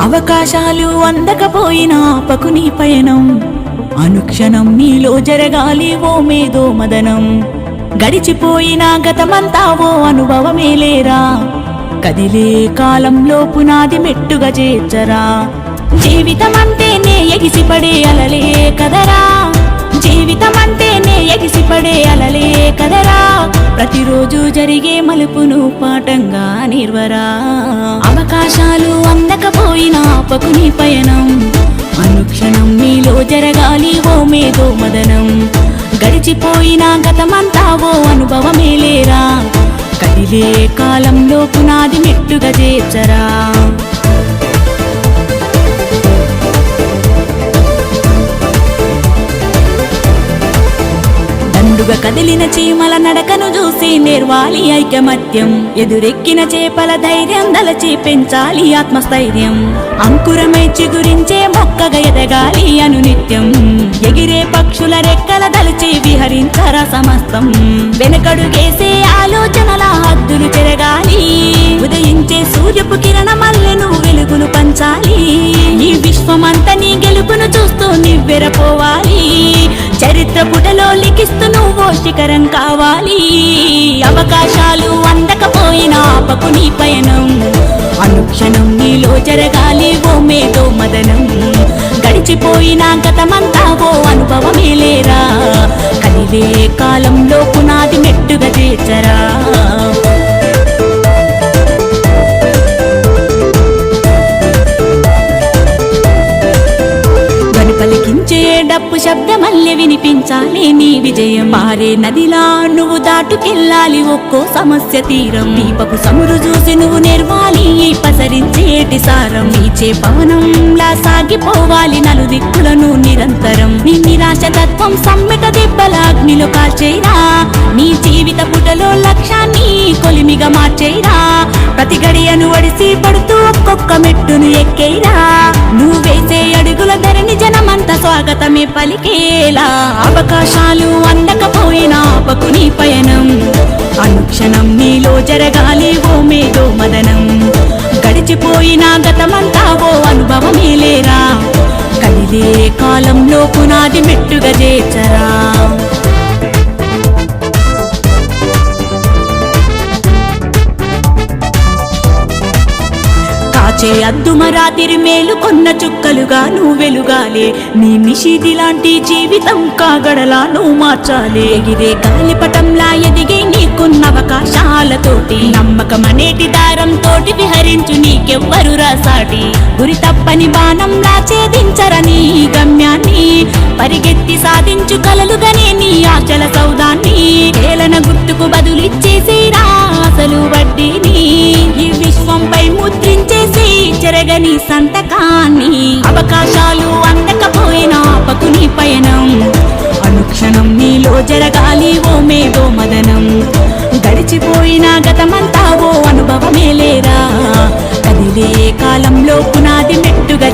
అవకాశాలు అందకపోయినా పకుని పయనం. అనుక్షణం నీలో జరగాలి ఓ మేధో మదనం. గడిచిపోయిన గతమంతా ఓ అనుభవమే లేరా? కదిలే కాలంలో పునాది మెట్టుగా చేర్చరా? జీవితం అంటేనే ఎగిసిపడే అలలే కదరా? జీవితం అంటేనే ఎగిసిపడే అలలే కదరా? ప్రతిరోజు జరిగే మలుపును పాఠంగా నిర్వరా. అవకాశాలు అందకపోయినా పకుని పయనం. అనుక్షణం మీలో జరగాలి ఓ మేధో మదనం. గడిచిపోయిన గతమంతా ఓ అనుభవమే లేరా. కదిలే కాలంలో పునాది మెట్టుగా చేర్చరా. దండుగా కదిలిన చీమల నడకను చూసి నేర్వాలి ఐకమత్యం. ఎదురెక్కిన చేపల ధైర్యం దలచి పెంచాలి ఆత్మస్థైర్యం. అంకురమై చిగురించే మొక్కగా ఎదగాలి అను నిత్యం ఎగిరే పక్షుల రెక్కల దలచి విహరించరా సమస్తం. వెనకడుగేసే ఆలోచనల హద్దులు తిరగాలి ఉదయించే సూర్యపు కిరణమల్లెను వెలుగును పంచాలి. ఈ విశ్వమంతా నీ గెలుపును చూస్తూ నివ్వెరపోవాలి. చరిత్ర పుటలో లిఖిస్తూ నువ్వు శిఖరం కావాలి. అవకాశాలు అందకపోయినా పకుని పయనం. అనుక్షణం నీలో జరగాలి ఓ మేధో మదనం. గడిచిపోయిన గతమంతా ఓ అనుభవమే లేరా. కదిలే కాలంలో పునాది మెట్టుగా డప్పు శబ్దమల్లె వినిపించాలి నీ విజయం. మారే నదిలా నువ్వు దాటుకెళ్ళాలి ఒక్కో సమస్య తీరం. దీపపు సమురు చూసి నువ్వు నిర్వాలి పసరించేటి సారం నీచే పవనంలా సాగిపోవాలి నలు దిక్కులను నిరంతరం. నీ నిరాశ తత్వం సమ్మెట దెబ్బల అగ్నిలో కాల్చేరా. నీ జీవిత పుటలో లక్ష్యాన్ని కొలిమిగా మార్చేరా. ప్రతి గడియను వడిసి పడుతూ ఒక్కొక్క మెట్టును ఎక్కేరా. నువ్వు వేసే అడుగుల ధరని జనమంతా ఆమె పలికేలా అవకాశాలు అందకపోయినా పకుని పయనం. అనుక్షణం నీలో జరగాలి ఓ మేధో మదనం. గడిచిపోయిన గతమంతా ఓ అనుభవమే లేరా? కదిలే కాలంలో పునాది మెట్టుగా కాచే అద్దుమరాతిరి మేలు కొన్న చుక్కలుగా నువ్వు వెలుగాలే. నీ నిషిది లాంటి జీవితం కాగడలా నువ్వు మార్చాలే. ఎగిరే గాలిపటంలా ఎదిగే నీకున్న అవకాశాలతోటి నమ్మకం అనేటి దారం తోటి విహరించు నీకెవ్వరు రాసాటి. గురి తప్పని బాణంలా ఛేదించరని గమ్యాన్ని పరిగెత్తి సాధించు కలలుగానే నీ ఆచల సౌదాన్ని. ఏలన గుర్తుకు బదులిచ్చేసేరా అసలు వడ్డీని చెరగని సంతకాన్ని అవకాశాలు అందకపోయినా పకుని పయనం. అనుక్షణం నీలో జరగాలి ఓ మేదో మదనం. గడిచిపోయిన గతమంతా ఓ అనుభవమే లేరా? కదిలే కాలంలో పునాది మెట్టుగా